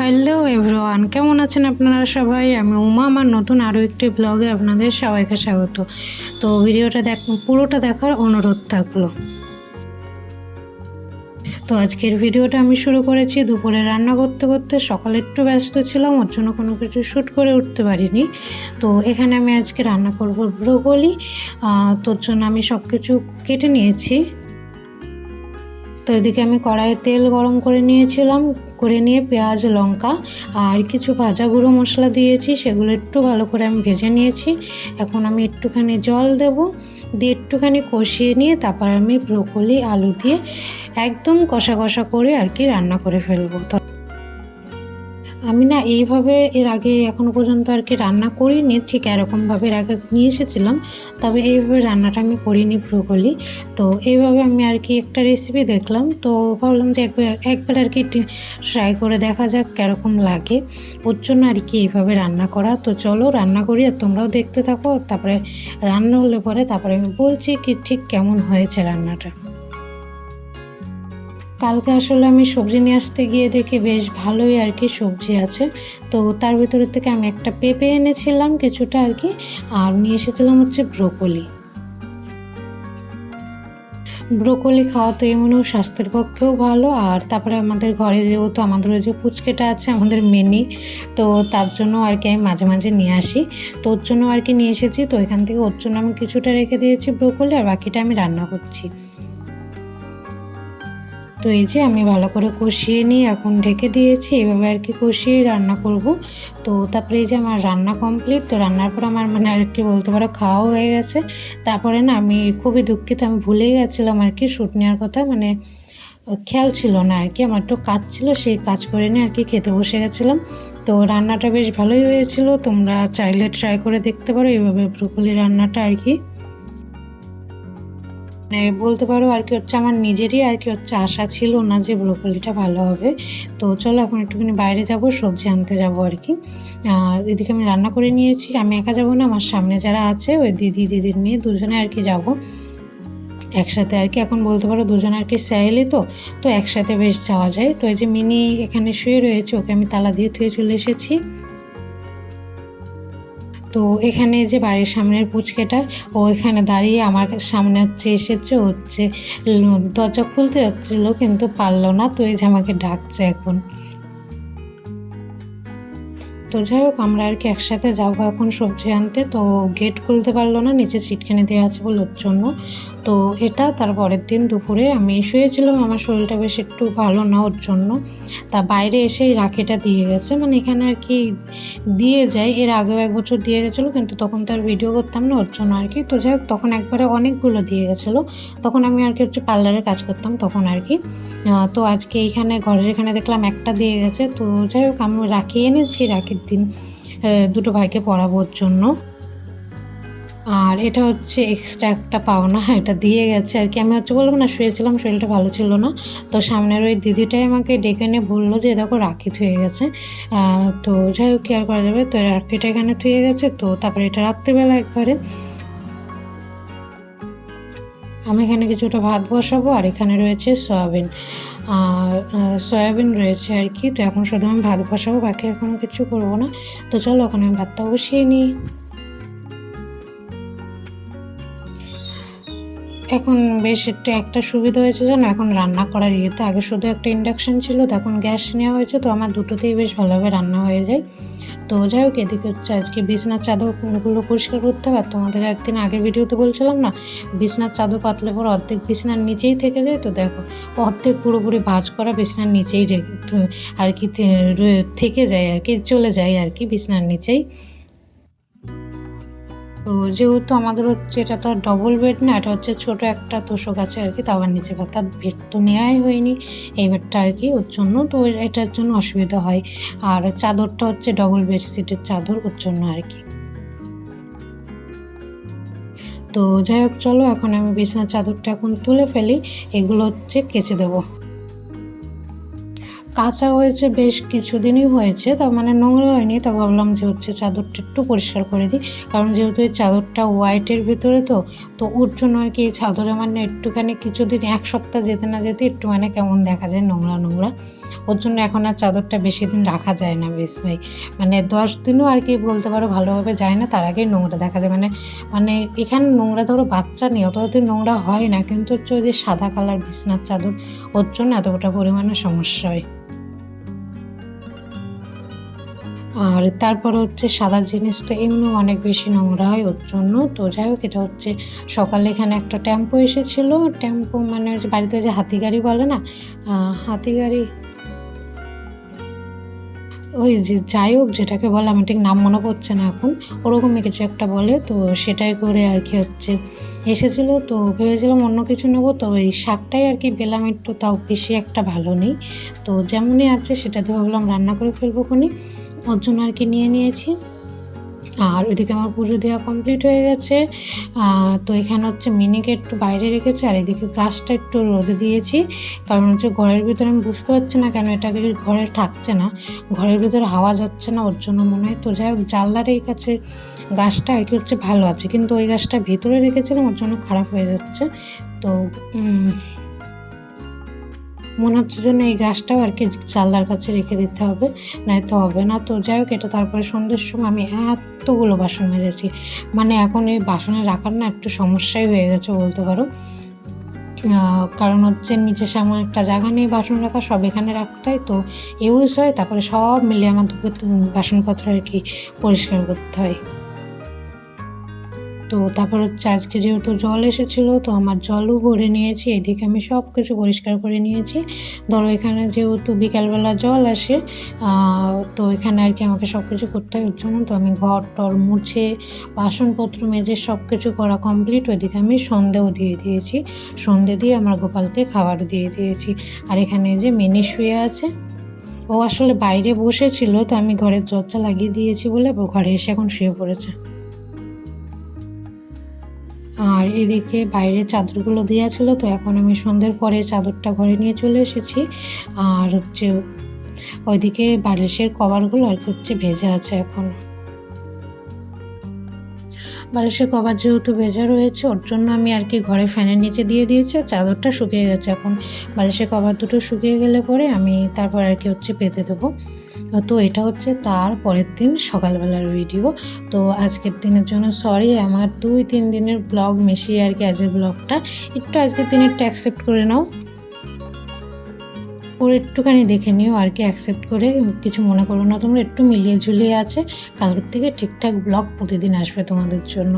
Hello everyone, কেমন আছেন আপনারা সবাই? আমি উমা, আমার নতুন আরও একটি ব্লগে আপনাদের সবাইকে স্বাগত। তো ভিডিওটা দেখ, পুরোটা দেখার অনুরোধ থাকল। তো আজকের ভিডিওটা আমি শুরু করেছি দুপুরে রান্না করতে করতে, সকালে একটু ব্যস্ত ছিলাম, ওর জন্য কোনো কিছু শ্যুট করে উঠতে পারিনি। তো এখানে আমি আজকে রান্না করব ব্রোকলি তোর জন্য আমি সব কিছু কেটে নিয়েছি। তো এদিকে আমি কড়াইয়ে তেল গরম করে নিয়েছিলাম, করে নিয়ে পেঁয়াজ, লঙ্কা আর কিছু ভাজা গুঁড়ো মশলা দিয়েছি, সেগুলো একটু ভালো করে আমি ভেজে নিয়েছি। এখন আমি একটুখানি জল দেব, দিয়ে একটুখানি কষিয়ে নিয়ে তারপর আমি ব্রোকলি, আলু দিয়ে একদম কষা কষা করে আর কি রান্না করে ফেলব। তো আমি না এইভাবে এর আগে এখনও পর্যন্ত আর কি রান্না করিনি, ঠিক এরকমভাবে এর আগে নিয়ে এসেছিলাম। তবে এইভাবে রান্নাটা আমি করিনি ব্রোকলি। তো এইভাবে আমি আর কি একটা রেসিপি দেখলাম। তো ভাবলাম যে একবার একবার আর কি ট্রাই করে দেখা যাক কীরকম লাগে। ওর জন্য আর কি এইভাবে রান্না করা। তো চলো রান্না করি আর তোমরাও দেখতে থাকো। তারপরে রান্না হলে পরে তারপরে আমি বলছি কি ঠিক কেমন হয়েছে রান্নাটা। কালকে আসলে আমি সবজি নিয়ে আসতে গিয়ে দেখি বেশ ভালোই আর কি সবজি আছে। তো তার ভিতরে থেকে আমি একটা পেঁপে এনেছিলাম কিছুটা আর কি, আর নিয়ে এসেছিলাম হচ্ছে ব্রোকলি। ব্রোকলি খাওয়া তো এমনিও স্বাস্থ্যের পক্ষেও ভালো, আর তারপরে আমাদের ঘরে যেহেতু আমাদের ওই যে পুচকেটা আছে, আমাদের মেনি, তো তার জন্য আর কি আমি মাঝে মাঝে নিয়ে আসি। তো ওর জন্য আর কি নিয়ে এসেছি, তো এখান থেকে ওর জন্য আমি কিছুটা রেখে দিয়েছি ব্রোকলি, আর বাকিটা আমি রান্না করছি। তো এই যে আমি ভালো করে কষিয়ে নিই এখন ঢেকে দিয়েছি, এভাবে আর কি কষিয়ে রান্না করব। তো তারপরে এই যে আমার রান্না কমপ্লিট তো রান্নার পর আমার মানে আর কি বলতে পারো খাওয়া হয়ে গেছে। তারপরে না আমি খুবই দুঃখিত, আমি ভুলেই গেছিলাম আর কি শ্যুট নেওয়ার কথা মানে খেয়াল ছিল না আর কি, আমার একটু কাজ ছিল, সেই কাজ করে নিয়ে আর কি খেতে বসে গেছিলাম। তো রান্নাটা বেশ ভালোই হয়েছিল, তোমরা চাইলে ট্রাই করে দেখতে পারো এইভাবে ব্রোকলি রান্নাটা আর কি। মানে বলতে পারো আর কি হচ্ছে আমার নিজেরই আর কি হচ্ছে আশা ছিল না যে ব্রোকলিটা ভালো হবে। তো চলো এখন একটুখানি বাইরে যাব, সবজি আনতে যাব আর কি। এদিকে আমি রান্না করে নিয়েছি। আমি একা যাব না, আমার সামনে যারা আছে, ওই দিদি, দিদির মেয়ে দুজনে আর কি যাব। একসাথে আর কি, এখন বলতে পারো দুজন আর কি স্যাইলি তো তো একসাথে বেশ যাওয়া যায়। তো এই যে মিনি এখানে শুয়ে রয়েছে, ওকে আমি তালা দিয়ে থুয়ে চলে এসেছি। তো এখানে যে বাড়ির সামনের পুচকেটা, ও এখানে দাঁড়িয়ে আমার সামনে হচ্ছে এসেছে হচ্ছে দরজা খুলতে যাচ্ছিল কিন্তু পারল না, তো এই যে আমাকে ডাকছে এখন। তো যাই হোক, আমরা আর কি একসাথে যাব এখন সবজি আনতে, তো গেট খুলতে পারল না, নিচে ছিটকে দেওয়া আছে বলে ওর জন্য। তো এটা তার পরের দিন দুপুরে আমি শুয়েছিলাম, আমার শরীরটা বেশ একটু ভালো না ওর জন্য। তা বাইরে এসে এই রাখিটা দিয়ে গেছে মানে এখানে আর কি দিয়ে যায়। এর আগেও এক বছর দিয়ে গেছিল, কিন্তু তখন তো আর ভিডিও করতাম না ওর জন্য আর কি। তো যাই হোক, তখন একবারে অনেকগুলো দিয়ে গেছিল। তখন আমি আর কি হচ্ছে পার্লারে কাজ করতাম তখন আর কি। তো আজকে এইখানে ঘরের এখানে দেখলাম একটা দিয়ে গেছে। তো যাই হোক, আমি রাখি এনেছি রাখির দিন দুটো ভাইকে পড়াবোর জন্য। আর এটা হচ্ছে এক্সট্রা একটা পাওনা, এটা দিয়ে গেছে আর কি। আমি হচ্ছে বলব না, শুয়েছিলাম, শরীরটা ভালো ছিল না। তো সামনের ওই দিদিটাই আমাকে ডেকে নিয়ে বলল যে, দেখো, রাখি থুয়ে গেছে। তো যাই হোক কেয়ার করা যাবে? তো রাখিটা এখানে থুয়ে গেছে। তো তারপরে এটা রাত্রিবেলা একবারে আমি এখানে কিছুটা ভাত বসাবো আর এখানে রয়েছে সয়াবিন। সয়াবিন রয়েছে আর কি। তো এখন শুধু আমি ভাত বসাবো, বাকি কোনো কিছু করব না। তো চলো ওখানে আমি ভাতটা বসিয়ে নিই। এখন বেশ একটু, একটা সুবিধা হয়েছে যেন এখন রান্না করার ইয়েতে আগে শুধু একটা ইন্ডাকশান ছিল, তখন গ্যাস নেওয়া হয়েছে, তো আমার দুটোতেই বেশ ভালোভাবে রান্না হয়ে যায়। তো যাই হোক, এদিকে হচ্ছে আজকে বিছনার চাদরগুলো পরিষ্কার করতে হবে, আর তোমাদের একদিন আগের ভিডিওতে বলছিলাম না, বিছনার চাদর পাতলে পর অর্ধেক বিছনার নিচেই থেকে যায়, তো দেখো, অর্ধেক পুরোপুরি ভাজ করা বিছনার নিচেই আর কি থেকে যায় আর কি, চলে যায় আর কি বিছনার নিচেই। তো যেহেতু আমাদের হচ্ছে এটা তো ডবল বেড না, এটা হচ্ছে ছোট একটা তোষক আছে আর কি তো আবার নিচে ভাত বেড তো নেওয়াই হয়নি। এই বেডটা আর কি ওর জন্য, তো এটার জন্য অসুবিধা হয়। আর চাদরটা হচ্ছে ডবল বেডশিটের চাদর ওর জন্য আর কি। তো যাই হোক, চলো, এখন আমি বিছানার চাদরটা এখন তুলে ফেলি, এগুলো হচ্ছে কেচে দেবো। কাঁচা হয়েছে, বেশ কিছুদিনই হয়েছে, তার মানে নোংরা হয়নি। তা ভাবলাম যে হচ্ছে চাদরটা একটু পরিষ্কার করে দিই, কারণ যেহেতু এই চাদরটা হোয়াইটের ভিতরে তো তো ওর জন্য আর কি এই চাদরে মানে একটুখানি কিছুদিন, এক সপ্তাহ যেতে না যেতে একটু মানে কেমন দেখা যায় নোংরা নোংরা। ওর জন্য এখন আর চাদরটা বেশি দিন রাখা যায় না, বেশ ভাই। মানে দশ দিনও আর কি বলতে পারো ভালোভাবে যায় না, তার আগেই নোংরা দেখা যায়। মানে মানে এখানে নোংরা ধরো বাচ্চা নেই অতদিন নোংরা হয় না, কিন্তু হচ্ছে ওই যে সাদা কালার বিছনার চাদর, ওর জন্য এতটা পরিমাণে সমস্যা হয়। আর তারপর হচ্ছে সাদা জিনিস তো এমনিও অনেক বেশি নোংরা হয় ওর জন্য। তো যাই হোক, এটা হচ্ছে সকালে এখানে একটা টেম্পো এসেছিল। টেম্পো মানে ওই বাড়িতে যে হাতি গাড়ি বলে না? হাতি গাড়ি ওই যে যাই হোক, যেটাকে বলে আমি ঠিক নাম মনে পড়ছে না এখন। ওরকমই কিছু একটা বলে। তো সেটাই করে আর কি হচ্ছে এসেছিল। তো ভেবেছিলাম অন্য কিছু নেব। তো এই শাকটাই আর কি পেলাম একটু, তাও বেশি একটা ভালো নেই। তো যেমনই আছে, সেটা সেটাতে ভাবলাম রান্না করে ফেলব কোনি ওর জন্য আর কি নিয়ে নিয়েছি। আর ওইদিকে আমার পুজো দেওয়া কমপ্লিট হয়ে গেছে। তো এখানে হচ্ছে মিনিকে একটু বাইরে রেখেছি, আর এদিকে গাছটা একটু রোদে দিয়েছি। কারণ হচ্ছে ঘরের ভিতরে আমি বুঝতে পারছি না কেন এটাকে ঘরে থাকছে না। ঘরের ভিতরে হাওয়া যাচ্ছে না, ওর জন্য মনে হয়। তো যাই হোক, জানলার এই কাছে গাছটা আর কি হচ্ছে ভালো আছে। কিন্তু ওই গাছটা ভিতরে রেখেছিলাম, ওর জন্য খারাপ হয়ে যাচ্ছে। তো মনে হচ্ছে যেন এই গাছটাও আর কি জানলার কাছে রেখে দিতে হবে নয়তো হবে না। তো যাই হোক, এটা তারপরে সন্ধ্যের সময় আমি এতগুলো বাসন মেজেছি। মানে এখন এই বাসনে রাখার না একটু সমস্যাই হয়ে গেছে বলতে পারো। কারণ হচ্ছে নিচে সামনে একটা জায়গা নেই বাসন রাখা সব এখানে রাখতে হয়। তো ইউজ হয়, তারপরে সব মিলে আমার বাসনপত্র আর কি পরিষ্কার করতে হয়। তো তারপর হচ্ছে আজকে যেহেতু জল এসেছিল, তো আমার জলও ভরে নিয়েছি, এদিকে আমি সব কিছু পরিষ্কার করে নিয়েছি। ধরো এখানে যেহেতু বিকালবেলা জল আসে তো এখানে আর কি আমাকে সব কিছু করতে হয়। জন্য তো আমি ঘর টর মুছে, বাসনপত্র মেজে সব কিছু করা কমপ্লিট ওইদিকে আমি সন্ধেও দিয়ে দিয়েছি। সন্ধে দিয়ে আমার গোপালকে খাবার দিয়ে দিয়েছি। আর এখানে যে মিনি শুয়ে আছে, ও আসলে বাইরে বসেছিল, তো আমি ঘরের দরজা লাগিয়ে দিয়েছি বলে ঘরে এসে এখন শুয়ে পড়েছে। আর এদিকে বাইরে চাদরগুলো দেওয়া ছিল, তো এখন আমি সন্ধ্যের পরে চাদরটা ঘরে নিয়ে চলে এসেছি। আর হচ্ছে ওইদিকে বালিশের কভারগুলো আর কি হচ্ছে ভেজে আছে এখন। বালিশের কভার যেহেতু ভেজা রয়েছে, ওর জন্য আমি আর কি ঘরে ফ্যানের নিচে দিয়ে দিয়েছি আর চাদরটা শুকিয়ে গেছে। এখন বালিশের কভার দুটো শুকিয়ে গেলে পরে আমি তারপর আর কি হচ্ছে পেতে দেবো। তো এটা হচ্ছে তার পরের দিন সকালবেলার ভিডিও তো আজকের দিনের জন্য সরি আমার দুই তিন দিনের ব্লগ মিশিয়ে আর কি আজকের ব্লগটা একটু আজকের দিনেরটা অ্যাকসেপ্ট করে নাও। ওর একটুখানি দেখে নিও আর কি অ্যাকসেপ্ট করে কিছু মনে করো না তোমরা, একটু মিলিয়ে ঝুলিয়ে আছে। কালকের থেকে ঠিকঠাক ব্লগ প্রতিদিন আসবে তোমাদের জন্য।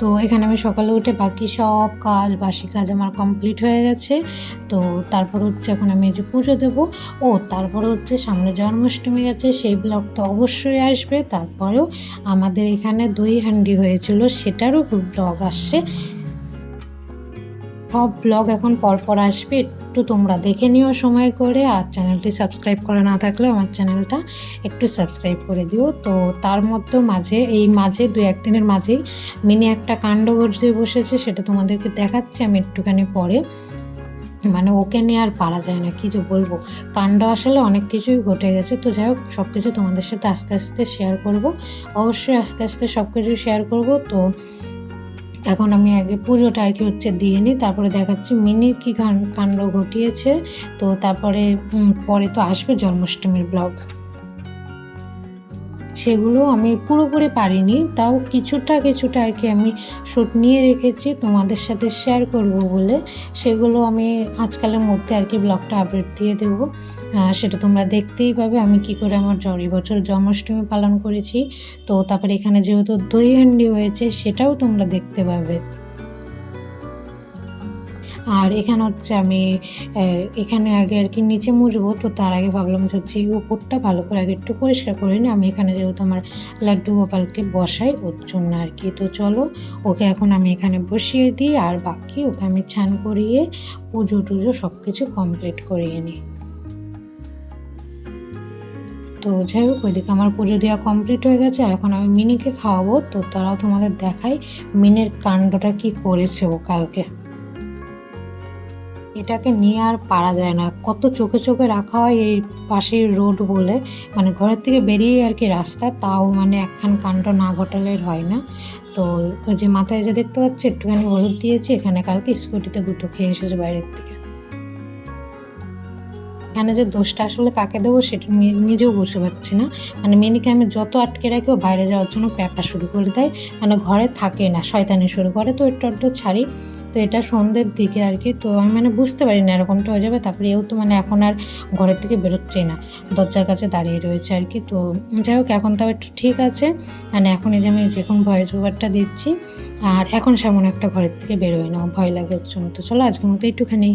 তো এখানে আমি সকালে উঠে বাকি সব কাজ, বাসি কাজ আমার কমপ্লিট হয়ে গেছে। তো তারপর হচ্ছে এখন আমি যে পুজো দেবো। ও, তারপর হচ্ছে সামনে জন্মাষ্টমী গেছে সেই ব্লগ তো অবশ্যই আসবে। তারপরেও আমাদের এখানে দই হান্ডি হয়েছিল, সেটারও ব্লগ আসছে। সব ব্লগ এখন পরপর আসবে, একটু তোমরা দেখে নিও সময় করে। আর চ্যানেলটি সাবস্ক্রাইব করা না থাকলে আমার চ্যানেলটা একটু সাবস্ক্রাইব করে দিও। তো তার মধ্যে মাঝে, এই মাঝে দু একদিনের মাঝেই মিনি একটা কাণ্ড ঘটতে বসেছে, সেটা তোমাদেরকে দেখাচ্ছি আমি একটুখানি পরে। মানে ওকে নিয়ে আর পারা যায় না, কি যে বলব? কাণ্ড আসলে অনেক কিছুই ঘটে গেছে। তো যাই হোক সব কিছু তোমাদের সাথে আস্তে আস্তে শেয়ার করব। অবশ্যই আস্তে আস্তে সব কিছু শেয়ার করব। তো এখন আমি আগে পুজোটা আর কি হচ্ছে দিয়ে নিই, তারপরে দেখাচ্ছি মিনির কি কাণ্ড ঘটিয়েছে। তো তারপরে পরে তো আসবে জন্মাষ্টমীর ব্লগ। সেগুলো আমি পুরোপুরি পারিনি। তাও কিছুটা কিছুটা আর কি আমি শ্যুট নিয়ে রেখেছি, তোমাদের সাথে শেয়ার করব বলে। সেগুলো আমি আজকালের মধ্যে আর কি ব্লগটা আপডেট দিয়ে দেব। সেটা তোমরা দেখতেই পাবে। আমি কি করে আমার জড়ি বছর জন্মাষ্টমী পালন করেছি। তো তারপরে এখানে যেহেতু দই হান্ডি হয়েছে, সেটাও তোমরা দেখতে পাবে। আর এখানে হচ্ছে আমি এখানে আগে আর কি নিচে মুছবো, তো তার আগে ভাবলাম যে হচ্ছে এই উপরটা ভালো করে আগে একটু পরিষ্কার করে নিই। আমি এখানে যেহেতু আমার লাড্ডু গোপালকে বসাই, ওর জন্য আর কি। তো চলো, ওকে এখন আমি এখানে বসিয়ে দিই আর বাকি ওকে আমি ছান করিয়ে পুজো টুজো সব কিছু কমপ্লিট করিয়ে নিই। তো যাই হোক, ওইদিকে আমার পুজো দেওয়া কমপ্লিট হয়ে গেছে। আর এখন আমি মিনিকে খাওয়াবো, তো তারাও তোমাদের দেখাই মিনের কাণ্ডটা কি করেছে ও কালকে। এটাকে নিয়ে আর পারা যায় না। কত চোখে চোখে রাখা হয় এই পাশের রোড বলে। মানে ঘরের থেকে বেরিয়ে আর কি রাস্তা, তাও মানে একখান কাণ্ড না ঘটালে হয় না। তো ওই যে মাথায় যে দেখতে পাচ্ছি, একটুখানি হলুদ দিয়েছি, এখানে কালকে স্কুটিতে গুঁতো খেয়ে এসেছে বাইরের থেকে। এখানে যে দোষটা আসলে কাকে দেবো সেটা নিজেও বসে পারছি না। মানে মেনিকে আমি যত আটকে রাখি ও বাইরে যাওয়ার জন্য প্যাপা শুরু করে দেয়। মানে ঘরে থাকে না, শয়তানি শুরু করে। তো একটু একটু ছাড়ি। তো এটা সন্ধ্যের দিকে আর কি। তো আমি মানে বুঝতে পারি না এরকমটা হয়ে যাবে। তারপরে এও তো মানে এখন আর ঘরের থেকে বেরোচ্ছেই না। দরজার কাছে দাঁড়িয়ে রয়েছে আর কি। তো যাই হোক, এখন তাও একটু ঠিক আছে। মানে এখন এই যে আমি যখন ভয়েস ওভারটা দিচ্ছি। আর এখন সেমন একটা ঘরের থেকে বেরোয় না। ভয় লাগে তো চলো আজকের মতো একটুখানি